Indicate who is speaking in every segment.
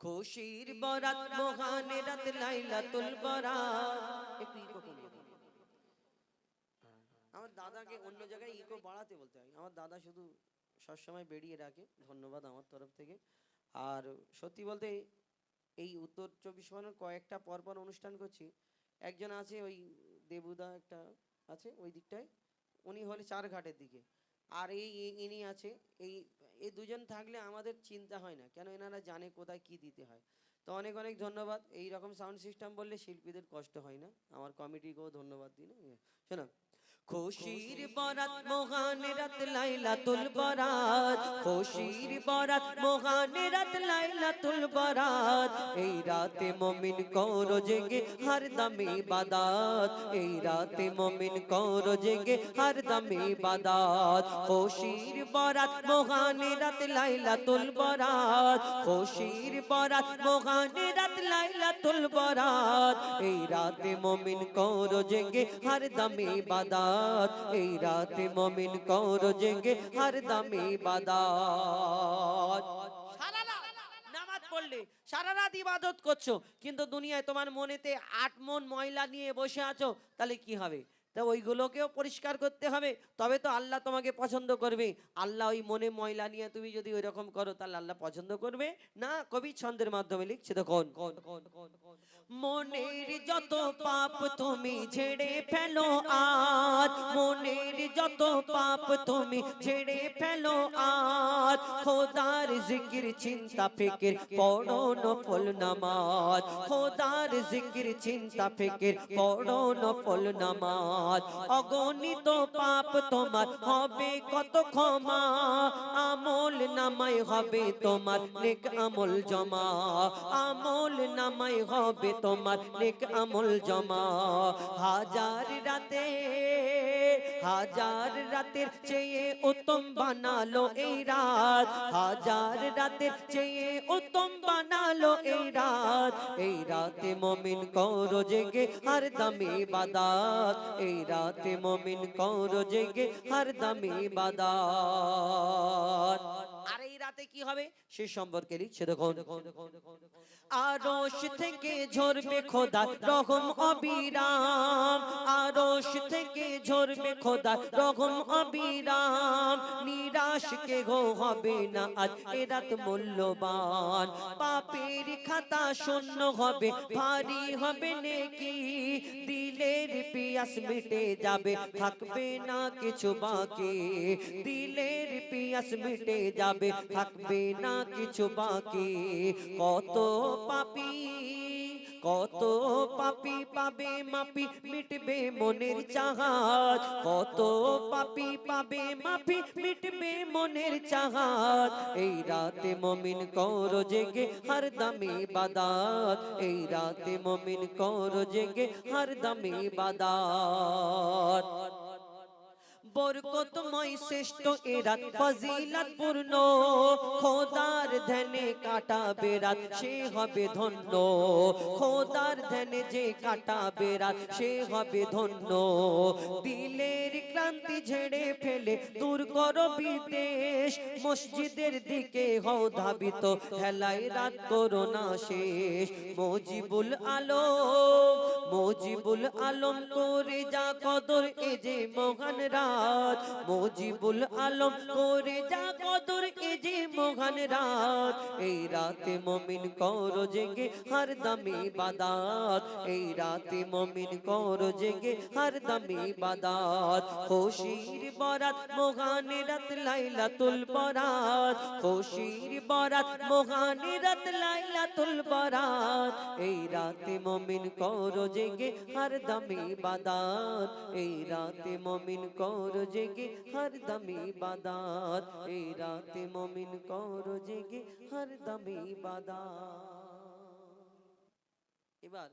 Speaker 1: খুশির বরাত মহানে রাত লাইলাতুল বরাত। একটু ইকো আমার দাদাকে অন্য জায়গায় ইকো বাড়াতে বলতে হয়। আমার দাদা শুধু সবসময় বেরিয়ে রাখে। ধন্যবাদ আমার তরফ থেকে। আর সত্যি বলতে এই উত্তর চব্বিশ পরগনার কয়েকটা পরপর অনুষ্ঠান করছি। একজন আছে ওই দেবুদা একটা আছে ওই দিকটায়। উনি হলে চার ঘাটের দিকে। আর এই এই- ইনি আছে এই এই দুজন থাকলে আমাদের চিন্তা হয় না। কেন এনারা জানে কোথায় কি দিতে হয়। তো অনেক অনেক ধন্যবাদ। এই রকম সাউন্ড সিস্টেম বললে শিল্পীদের কষ্ট হয় না। আমার কমিটিকেও ধন্যবাদ না শোনো খুশির বরাত মহান রাত লাইলাতুল বরাত। খুশির বরাত মহান রাত লাইলাতুল বরাত। এই রাতে মুমিন করো জেগে হর দমে বাদাত। এই রাতে মুমিন করো জেগে হর দমে বাদাত। খুশির বরাত মহান রাত লাইলাতুল বরাত। খুশির বরাত মহান রাত লাইলাতুল বরাত। এই রাতে মুমিন করো জেগে হর দমে বাদাত, এই রাতে মুমিন করো জেগে হর দমে বাদাত। রাত সারা রাত ইবাদত করছ, কিন্তু দুনিয়ায় তোমার মনেতে আট মন ময়লা নিয়ে বসে আছো, তাহলে কি হবে? তা ওইগুলোকেও পরিষ্কার করতে হবে, তবে তো আল্লাহ তোমাকে পছন্দ করবে। আল্লাহ ওই মনে ময়লা নিয়ে তুমি যদি ওই রকম করো, তাহলে আল্লাহ পছন্দ করবে। না, কবি ছন্দের মাধ্যমে লিখছে তো কোন কোন কোন কোন কোন মনের যত পাপ তুমি ঝেড়ে ফেলো আজ। মনের যত পাপ তুমি ঝেড়ে ফেলো আজ। খোদার জিকির চিন্তা ফিকির পড়ো নফল নামাজ। খোদার জিকির চিন্তা ফিকির পড়ো নফল নামাজ। অগণিত পাপ তোমার হবে কত ক্ষমা। আমল নামাই হবে তোমার নেক আমল জমা। আমল নামাই হবে তোমার নেক আমল জমা। হাজার রাতে হাজার রাতের চেয়ে উত্তম বানালো এই রাত। হাজার রাতের চেয়ে উত্তম বানালো এই রাত। এই রাতে মমিন করো জেগে হর দমে বাদাত। এই রাতে মমিন করো জেগে হর দমে বাদাত। আর এই রাতে কি হবে? সে সম্পর্কে লিখছে দেখুন। আরশ থেকে ঝরবে খোদা রহম অবিরাম। আরশ থেকে ঝরবে খোদা রহম অবিরাম। নিরাশ কে গো হবে না? আজ এ রাত মূল্যবান। পাপের খাতা শূন্য হবে, ভারী হবে নেকি? দিলের পিয়াস মিটে যাবে, থাকবে না কিছু বাকি। দিলের পিয়াস মিটে যাবে, থাকবে না কিছু বাকি। কত পাপি কত পাপি পাবে মাপি মিটবে মনের চাহাত কত পাপি পাবে মাপি মিটবে মনের চাহাত এই রাতে মমিন কর জেগে হার দামি বাদাত। এই রাতে মমিন কর জেগে হার দামি বাদাত। বরকতময় শ্রেষ্ঠ এরাত ফজিলত পূর্ণ খোদার ধ্যানে কাটা বেরাত সে হবে ধন্য। খোদার ধ্যানে যে কাটা বেরাত সে হবে ধন্য। দিলের ক্লান্তি ঝেড়ে ফেলে, দূর করো বিদেশ। মসজিদের দিকে হও ধাবিত, হেলায় রাত করো না শেষ। মজিবুল আলম মজিবুল আলম করে যা কদর, এ যে মহান রাত। মজিবুল আলম করে যা কদর এ যে মহান রাত। এই রাতে মমিন করো জেগে হর দমে বাদাত। এই রাতে মমিন করো জেগে হর দমে বাদাত। খুশির বরাত মহান রাত লাইলাতুল বরাত। খুশির বরাত মহান রাত লাইলাতুল বরাত। এই রাতে মমিন করো জেগে হর দমে বাদাত। এই রাতে মমিন করো জেগে, হর দমে বাদাত। এই রাতে মমিন করো জেগে, হর দমে বাদাত। এবার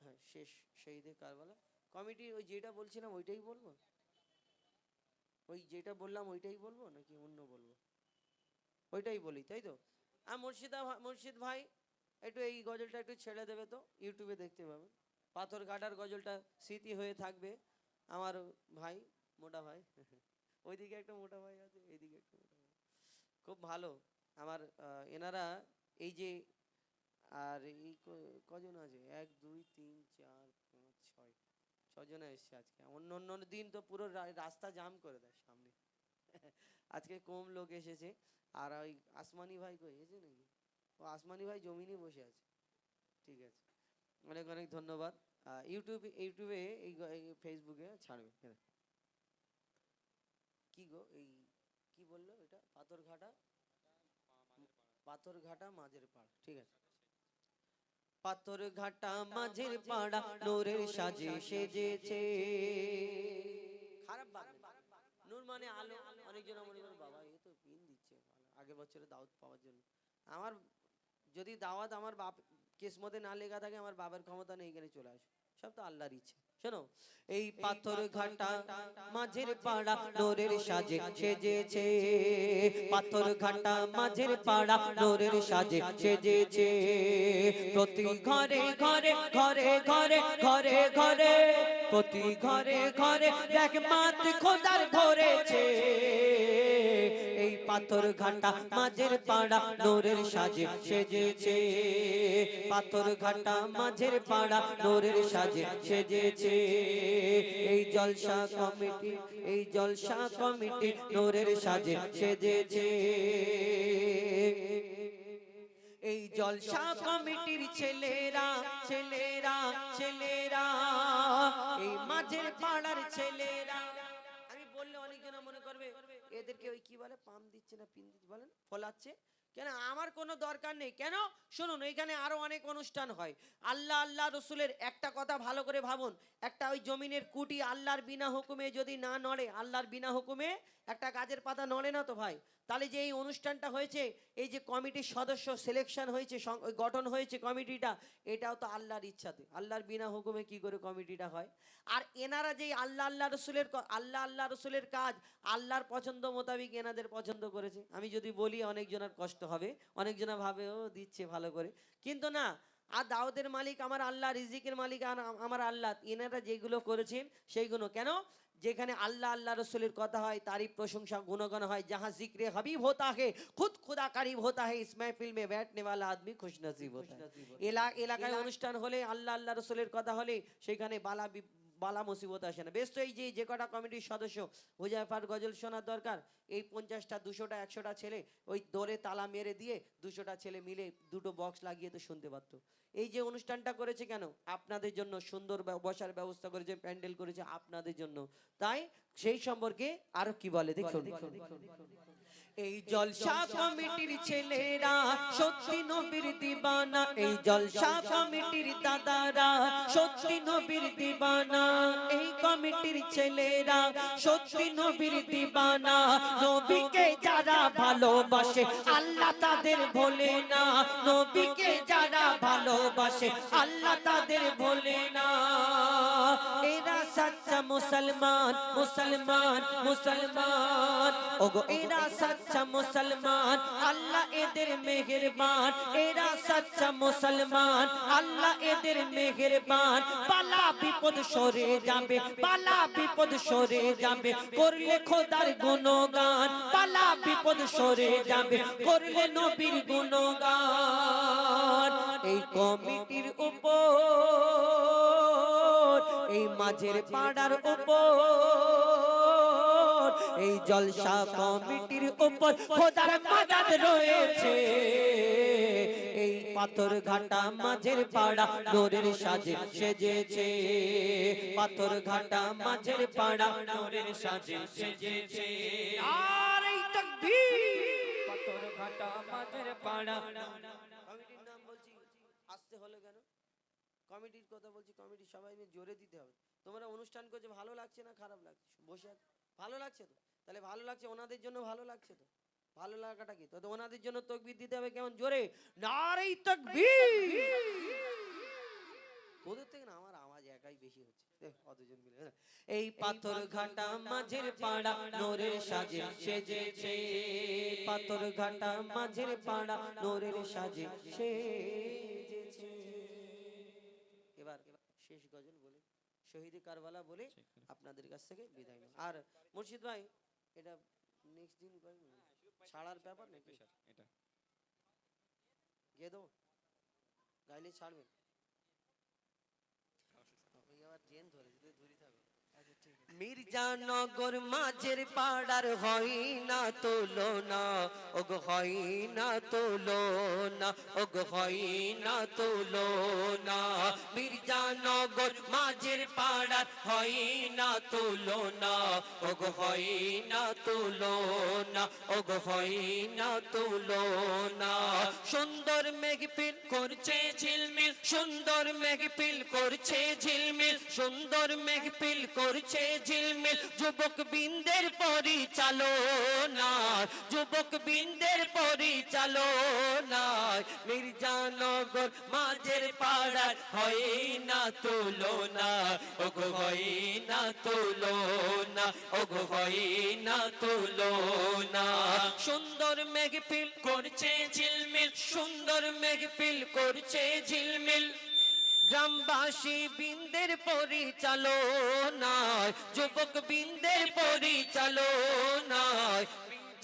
Speaker 1: হ্যাঁ শেষ, শহীদের কারবালা। কমিটি ওই যেটা বলছিলাম ওইটাই বলব? ওই যেটা বললাম ওইটাই বলব নাকি অন্য বলব? ওইটাই বলি, তাই তো? আর মুর্শিদা মুর্শিদ ভাই, একটু এই গজলটা একটু ছেড়ে দেবে তো? ইউটিউবে দেখতে পাবেন। পাথর কাটার গজলটা স্মৃতি হয়ে থাকবে। আমার ভাই মোটা ভাই। ওইদিকে একটা মোটা ভাই আছে, এইদিকে একটা মোটা ভাই। খুব ভালো। আমার এনারা এই যে, আর এই কজন আছে? এক, দুই, তিন, চার, পাঁচ, ছয়। ছজনে এসছে আজকে। অন্য অন্য দিন তো পুরো রাস্তা জাম করে দেয় সামনে। আজকে কম লোক এসেছে। আর ওই আসমানি ভাই কই? এসেছে নাকি? ও আসমানি ভাই জমিনে বসে আছে। ঠিক আছে। অনেক অনেক ধন্যবাদ। ইউটিউব, ইউটিউবে এই ফেসবুকে ছাড়বে। কি গো? এই কি বলল এটা? পাথরঘাটা? পাথরঘাটা মাঝের পাড়, ঠিক আছে। পাথরঘাটা মাঝের পাড়া নোরের সাজে সেজেছে। খারাপ নূর মানে আলো, অনেকজন মনে করে বাবা, এ তো পিন দিচ্ছে। আগের বছরে দাওয়াত পাওয়ার জন্য। আমার যদি দাওয়াত আমার বাপ, কিসমতে না লেখা থাকে, আমার বাবার ক্ষমতা নেই, এখানে চলে আসো সব তো আল্লাহর ইচ্ছে শোনো এই পাথর ঘাটা মাঝের পাড়া নোরের সাজে সেজেছে পাথর ঘাটা মাঝের পাড়া নোরের সাজে সেজেছে প্রতি ঘরে ঘরে ঘরে ঘরে ঘরে ঘরে প্রতি ঘরে ঘরে দেখ মাত খোদার ভরেছে পাথর ঘাটা, মাঝের পাড়া, নোরের সাজে সেজেছে। পাথর ঘাটা, মাঝের পাড়া, নোরের সাজে সেজেছে। এই জলসা কমিটি, এই জলসা কমিটি নোরের সাজে সেজেছে। এই জলসা কমিটির ছেলেরা ছেলেরা ছেলেরা, এই মাঝের পাড়ার ছেলেরা। আমি বললে অনেকজন মনে করবে এদেরকে ওই কি বলে? পাম দিচ্ছে না, পিন দিচ্ছে, বলেন, ফলাচ্ছে। কেন? আমার কোনো দরকার নেই। কেন? শুনুন, এখানে আরও অনেক অনুষ্ঠান হয়। আল্লাহ আল্লাহ রসুলের একটা কথা ভালো করে ভাবুন। একটা ওই জমিনের কুটি আল্লাহর বিনা হুকুমে যদি না নড়ে, আল্লাহর বিনা হুকুমে একটা গাছের পাতা নড়ে না তো ভাই? তাহলে যে এই অনুষ্ঠানটা হয়েছে, এই যে কমিটির সদস্য সিলেকশন হয়েছে গঠন হয়েছে কমিটিটা, এটাও তো আল্লাহর ইচ্ছাতে। আল্লাহর বিনা হুকুমে কি করে কমিটিটা হয়? আর এনারা যেই আল্লাহ আল্লাহ রসুলের আল্লাহ আল্লাহ রসুলের কাজ আল্লাহর পছন্দ মোতাবিক এনাদের পছন্দ করেছে। আমি যদি বলি, অনেকজনের কষ্ট হবে, অনেকজনা ভাবে, ও, দিচ্ছে ভালো করে। কিন্তু না আর দাউদের মালিক আমার আল্লাহ রিজিকের মালিক আমার আল্লাহ। এনারা যেগুলো করেছেন সেইগুলো কেন? যেখানে আল্লাহ আল্লাহ রসুলের কথা হয় তারই প্রশংসা গুণগণ হয়। যাহা জিক্রে হাবিব হতা হে খুদ খুদা কারিব হতা হে ইসমাই ফিল্মে ব্যাটনে वाला আদমি খুশনসিব হতা এলাকায় অনুষ্ঠান হলে আল্লাহ আল্লাহ রসুলের কথা হলে সেখানে বালা বালা মুসিবত আসে না। বেশ তো এই যে যে কটা কমিটির সদস্য হুজাইফার গজল শোনার দরকার, এই পঞ্চাশটা, দুশোটা, একশোটা ছেলে ওই দৌড়ে তালা মেরে দিয়ে দুশোটা ছেলে মিলে দুটো বক্স লাগিয়ে তো শুনতে পারতো। এই যে অনুষ্ঠানটা করেছে কেন? আপনাদের জন্য সুন্দর বসার ব্যবস্থা করেছে, প্যান্ডেল করেছে আপনাদের জন্য। তাই সেই সম্পর্কে আরও কি বলে? দেখুন। এই জলসা কমিটির ছেলেরা সত্যি নবীর দিবানা। এই জলসা কমিটির দাদারা সত্যি নবীর দিবানা। এই কমিটির ছেলেরা সত্যি নবীর দিবানা। নবীকে যারা ভালোবাসে আল্লাহ তাদের ভোলে না। নবীকে যারা ভালোবাসে আল্লাহ তাদের ভোলে না। এরা মুসলমান মুসলমান মুসলমান। ওগো এরা সচ্চা মুসলমান, আল্লাহ এদের মেহেরবান। এরা সচ্চা মুসলমান, আল্লাহ এদের মেহেরবান। পালা বিপদ সরে যাবে, পালা বিপদ সরে যাবে। করলে খোদার গুণগান, পালা বিপদ সরে যাবে। করলে নবীর গুণগান। এই কমিটির উপর এই মাঝের পাড়ার উপর এই জলসা কমিটির উপর খোদার মাদাদ রয়েছে। এই পাথর ঘাটা মাঝের পাড়া নোরের সাজে সেজেছে। পাথর ঘাটা মাঝের পাড়া নোরের সাজে সেজেছে। আর এই তাকবীর!
Speaker 2: পাথর ঘাটা মাঝের পাড়া
Speaker 1: কমিটির নাম বলছি আসতে হলো কেন কমিটির কথা বলছি কমিটি সবাই মিলে জোরে দিতে হবে। তোমরা অনুষ্ঠান করছে ভালো লাগছে না খারাপ লাগছে? বসে ভালো লাগছে তো? তাহলে ভালো লাগছে ওনাদের জন্য ভালো লাগছে তো? ভালো লাগাটা কি? তো ওনাদের জন্য তকবির দিতে হবে কেমন? জোরে। নারেই তকবির! তোদের থেকে না আমার আওয়াজ একাই বেশি হচ্ছে। কতজন মিলে। এই পাথর ঘাটা মাঝের পাড়া নোরের সাজে সেজেছে। পাথর ঘাটা মাঝের পাড়া নোরের সাজে সেজেছে। শেষ গজল বলে শহীদ কারবালা বলে আপনাদের কাছ থেকে বিদায় নেব আর মুর্শিদ ভাই এটা নেক্সট দিন ছাড়ার ব্যাপার নাকি?
Speaker 2: এটা
Speaker 1: গিয়ে দেবো? গাইলে ছাড়বেন? আবার জেন ধরে যদি ধরি থাকো মির্জানগর মাঝের পাড়ার হয় না তোলো না ওগ হয় না তোলো না ওগ হয় না তোলো না মির্জানগর মাঝের পাড়ার হয় না তোলো না ওগ হয় না তোলো না ওগ হয় না তোলো না সুন্দর মেঘপিল করছে ঝিলমিল, সুন্দর মেঘপিল করছে ঝিলমিল, সুন্দর মেঘপিল করছে ঝিলমিল, যুবক বিন্দের পরিচালনা যুবক বিন্দের পরিচালনা মির্জানগর মাঝের পাড়ার হয় না তুলনা, ওগো হয় না তুলনা, ওগো হয় না তুলনা। সুন্দর মেঘপিল করছে ঝিলমিল, সুন্দর মেঘপিল করছে ঝিলমিল। গ্রামবাসী বৃন্দের পরিচালনায়, যুবক বৃন্দের পরিচালনায়।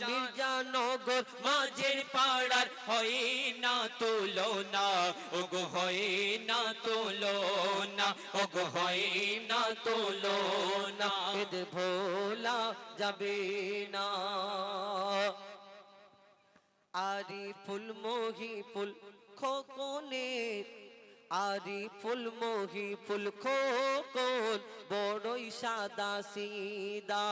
Speaker 1: মির্জানগর মাঝের পাড়ার হয় না তুলনা, ওগো হয় না তুলনা, ওগো হয় না তুলনা। এদ ভোলা যাবে না। আরি ফুল মোহি ফুল খোকনের আরি ফুল মোহি ফুল খোকন, বড়ই সাদা সিদা।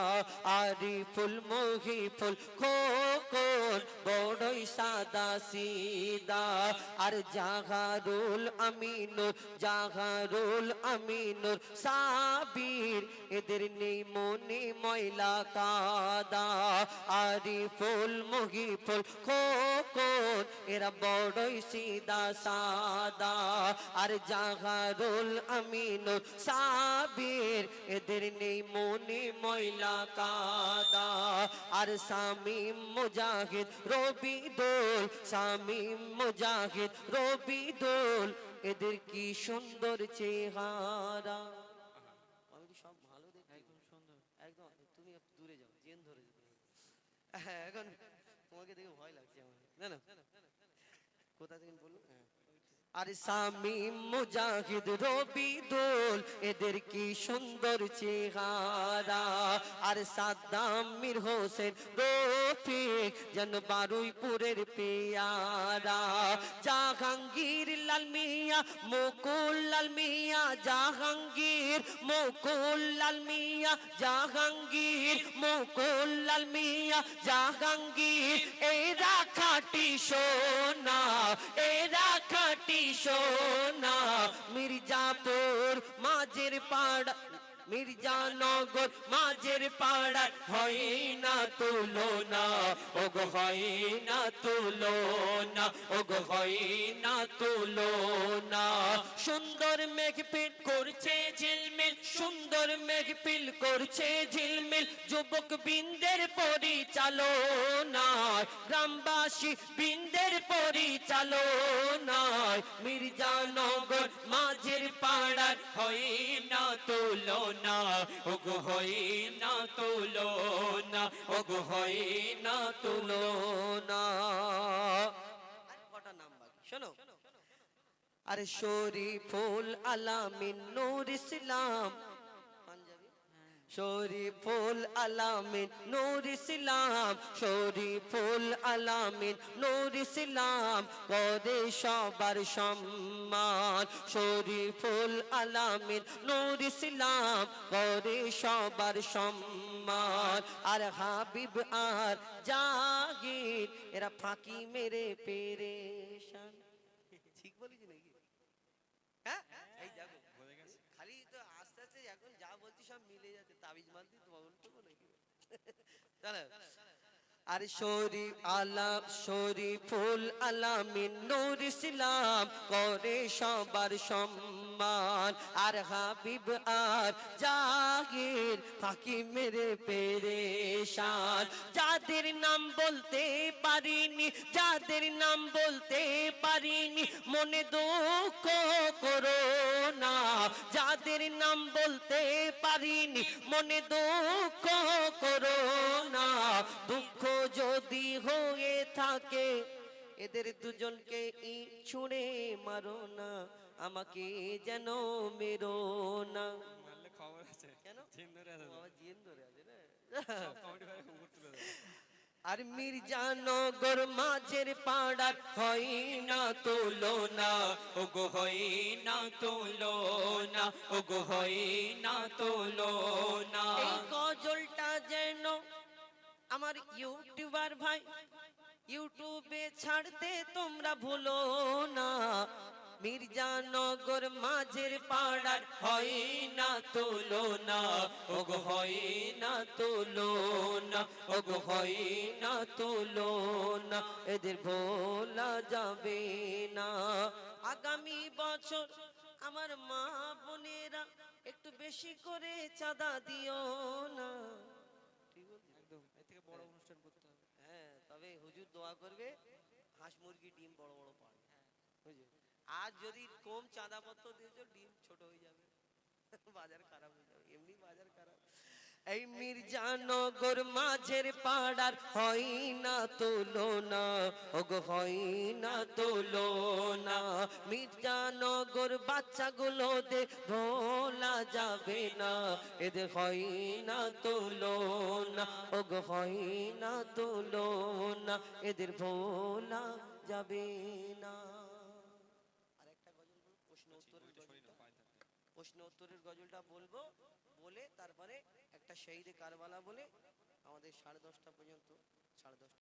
Speaker 1: আরি ফুল মোহি ফুল খোকন, বড়ই সাদা সিদা। আর জাহারুল আমিনুর জাহারুল আমিনুর সাবির, এদের নেই মনে ময়লা কাদা। আরি ফুল মোহি ফুল খোকন, এরা বড়ই সিদা সাদা। আর জাহারুল আমিনুর সাবির এদের নেই মনে ময়লা কাদা আর সামিম মুজাহিদ রবি দোল সামিম মুজাহিদ রবি দোল এদের কি সুন্দর চেহারা সব ভালো দেখি একদম সুন্দর একদম তুমি দূরে যাও জেন ধরে হ্যাঁ এখন তোমাকে দেখে ভয় লাগছে আমার না না কোথা থেকে বলল হ্যাঁ আর সামি মুজাহিদ রবি দোল এদের কি সুন্দর চেহারা? আর সাদ্দাম মির হোসেন রফিক যেন বারুইপুরের পেয়ারা। জাহাঙ্গীর লাল মিয়া, মুকুল লাল মিয়া, জাহাঙ্গীর, মুকুল লাল মিয়া, জাহাঙ্গীর, মুকুল লাল মিয়া, জাহাঙ্গীর। এরা খাটি সোনা এরা খাটি সোনা, মির্জাপুর মাঝের পাড়া মির্জানগর মাঝের পাড়া হয় না তুলনা, ওগো হয় না তুলনা, ওগো হয় না তুলনা। সুন্দর মেঘপিল করছে ঝিলমিল, সুন্দর মেঘপিল করছে ঝিলমিল, যুবক বৃন্দের পরিচালনায়, গ্রামবাসী বৃন্দের পরিচালনায়, মির্জানগর মাঝের পাড়ার হয় না তুলনা। ওগো হই না তুলনা ওগো হয় না তুলো না। শোনো। আরে শরীফুল আলামিন, নূর ইসলাম শরীফুল আলামিন, নূর ইসলাম। শরীফুল আলামিন, নূর ইসলাম। করে সবার সম্মান। শরীফুল আলামিন, নূর ইসলাম। করে সবার সম্মান। আর হাবিব আর জাহির এরা ফাঁকি মেরে পেরেশান। ঠিক বলেছি নাকি হ্যাঁ এই দেখো খালি তো আস্তে আস্তে এখন যা বলছি সব মিলে যাচ্ছে তাবিজ মারতি তোমার উল্টো আর শরীফ আলাম শরীফুল আলামিন নূর ইসলাম করে সবার সম্মান। আর হাবিব আর জাহির ফাঁকি মেরে পেরেশান। যাদের নাম বলতে পারিনি, যাদের নাম বলতে পারিনি, মনে দুঃখ করো না। যাদের নাম বলতে পারিনি, মনে দুঃখ করো না। দুঃখ যদি হয়ে থাকে, এদের দুজনকে ই ছুঁড়ে মারো না। আমাকে যেন মেরো না।
Speaker 3: মারলে খবর আছে।
Speaker 1: কেন?
Speaker 3: চিন ধরে আছে।
Speaker 1: বাবা ধরে আছে না?
Speaker 3: কমেডি তুলে
Speaker 1: আর মির্জানগর মাঝের পাড়ার না তুলনা
Speaker 2: ও গো হই না তোলো না ও গো হই না তোলো না
Speaker 1: এই গজলটা যেন আমার ইউটিউবার ভাই ইউটিউবে ছাড়তে তোমরা ভুলো না। মির্জানগর মাঝের পাড়ার
Speaker 2: হয় না তুলো না ও গো হই না তুলো না ও গো হই না তুলো না
Speaker 1: এদের ভোলা যাবে না। আগামী বছর আমার মা বোনেরা একটু বেশি করে চাঁদা দিও না।
Speaker 3: বড় অনুষ্ঠান করতে হবে।
Speaker 1: হ্যাঁ তবে হুজুর দোয়া করবে হাঁস মুরগি ডিম বড় বড় পাবে বুঝলে আর যদি কম চাঁদাপত্র দিয়েছ, ডিম ছোট হয়ে যাবে। বাজার খারাপ হয়ে যাবে, এমনি বাজার খারাপ। এই মির্জানগর মাঝের পাড়ার হয় না তুলনা, ওগো হয় না তুলনা। মির্জানগর বাচ্চাগুলো দে ভোলা যাবে না এদের হয় না তুলনা, ওগো হয় না এদের ভোলা যাবে না আরেকটা গজল বলব প্রশ্ন উত্তরের গজলটা প্রশ্ন উত্তরের গজলটা বলব, বলে তারপরে একটা শহীদে কারবালা বলে আমাদের সাড়ে দশটা পর্যন্ত, সাড়ে দশটা